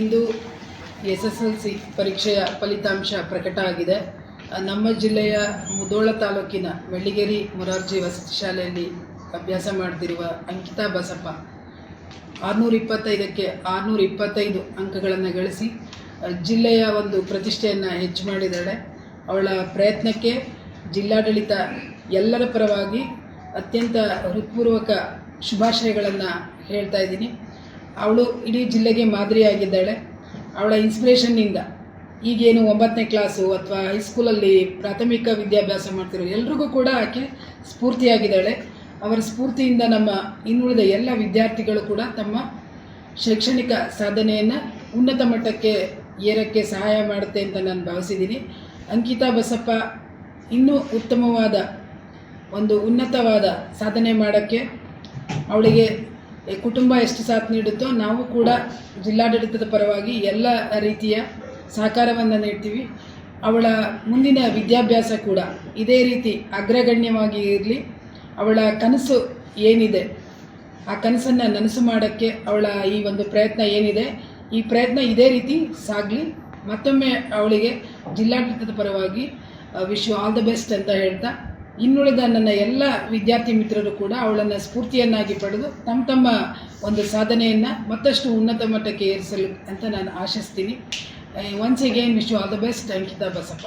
ಇಂದು S S L C ಪರೀಕ್ಷೆಯ ಫಲಿತಾಂಶ ಪ್ರಕಟ ಆಗಿದೆ. ನಮ್ಮ ಜಿಲ್ಲೆಯ ಮುದೋಳ ತಾಲೂಕಿನ ಮೆಳ್ಳಿಗೇರಿ ಮೊರಾರ್ಜಿ ವಸತಿ ಶಾಲೆಯಲ್ಲಿ ಅಭ್ಯಾಸ ಮಾಡ್ತಿರುವ ಅಂಕಿತಾ ಬಸಪ್ಪ ಆರುನೂರ ಇಪ್ಪತ್ತೈದಕ್ಕೆ ಆರುನೂರ ಇಪ್ಪತ್ತೈದು ಅಂಕಗಳನ್ನು ಗಳಿಸಿ ಜಿಲ್ಲೆಯ ಒಂದು ಪ್ರತಿಷ್ಠೆಯನ್ನು ಹೆಚ್ಚು ಮಾಡಿದ್ದಾಳೆ. ಅವಳ ಪ್ರಯತ್ನಕ್ಕೆ ಜಿಲ್ಲಾಡಳಿತ ಎಲ್ಲರ ಪರವಾಗಿ ಅತ್ಯಂತ ಹೃತ್ಪೂರ್ವಕ ಶುಭಾಶಯಗಳನ್ನು ಹೇಳ್ತಾ ಇದ್ದೀನಿ. ಅವಳು ಇಡೀ ಜಿಲ್ಲೆಗೆ ಮಾದರಿಯಾಗಿದ್ದಾಳೆ. ಅವಳ ಇನ್ಸ್ಪಿರೇಷನ್ನಿಂದ ಈಗೇನು ಒಂಬತ್ತನೇ ಕ್ಲಾಸು ಅಥವಾ ಹೈಸ್ಕೂಲಲ್ಲಿ ಪ್ರಾಥಮಿಕ ವಿದ್ಯಾಭ್ಯಾಸ ಮಾಡ್ತಿರೋ ಎಲ್ರಿಗೂ ಕೂಡ ಆಕೆ ಸ್ಫೂರ್ತಿಯಾಗಿದ್ದಾಳೆ. ಅವರ ಸ್ಫೂರ್ತಿಯಿಂದ ನಮ್ಮ ಇನ್ನುಳಿದ ಎಲ್ಲ ವಿದ್ಯಾರ್ಥಿಗಳು ಕೂಡ ತಮ್ಮ ಶೈಕ್ಷಣಿಕ ಸಾಧನೆಯನ್ನು ಉನ್ನತ ಮಟ್ಟಕ್ಕೆ ಏರಕ್ಕೆ ಸಹಾಯ ಮಾಡುತ್ತೆ ಅಂತ ನಾನು ಭಾವಿಸಿದ್ದೀನಿ. ಅಂಕಿತಾ ಬಸಪ್ಪ ಇನ್ನೂ ಉತ್ತಮವಾದ ಒಂದು ಉನ್ನತವಾದ ಸಾಧನೆ ಮಾಡೋಕ್ಕೆ ಅವಳಿಗೆ ಕುಟುಂಬ ಎಷ್ಟು ಸಾಥ್ ನೀಡುತ್ತೋ ನಾವು ಕೂಡ ಜಿಲ್ಲಾಡಳಿತದ ಪರವಾಗಿ ಎಲ್ಲ ರೀತಿಯ ಸಹಕಾರವನ್ನು ನೀಡ್ತೀವಿ. ಅವಳ ಮುಂದಿನ ವಿದ್ಯಾಭ್ಯಾಸ ಕೂಡ ಇದೇ ರೀತಿ ಅಗ್ರಗಣ್ಯವಾಗಿ ಇರಲಿ. ಅವಳ ಕನಸು ಏನಿದೆ, ಆ ಕನಸನ್ನು ನನಸು ಮಾಡೋಕ್ಕೆ ಅವಳ ಈ ಒಂದು ಪ್ರಯತ್ನ ಏನಿದೆ, ಈ ಪ್ರಯತ್ನ ಇದೇ ರೀತಿ ಸಾಗಲಿ. ಮತ್ತೊಮ್ಮೆ ಅವಳಿಗೆ ಜಿಲ್ಲಾಡಳಿತದ ಪರವಾಗಿ ವಿಶ್ ಆಲ್ ದ ಬೆಸ್ಟ್ ಅಂತ ಹೇಳ್ತಾ ಇನ್ನುಳಿದ ನನ್ನ ಎಲ್ಲ ವಿದ್ಯಾರ್ಥಿ ಮಿತ್ರರು ಕೂಡ ಅವಳನ್ನು ಸ್ಫೂರ್ತಿಯನ್ನಾಗಿ ಪಡೆದು ತಮ್ಮ ತಮ್ಮ ಒಂದು ಸಾಧನೆಯನ್ನು ಮತ್ತಷ್ಟು ಉನ್ನತ ಮಟ್ಟಕ್ಕೆ ಏರಿಸಲು ಅಂತ ನಾನು ಆಶಿಸ್ತೀನಿ. Once again wish all the best Ankita Basappa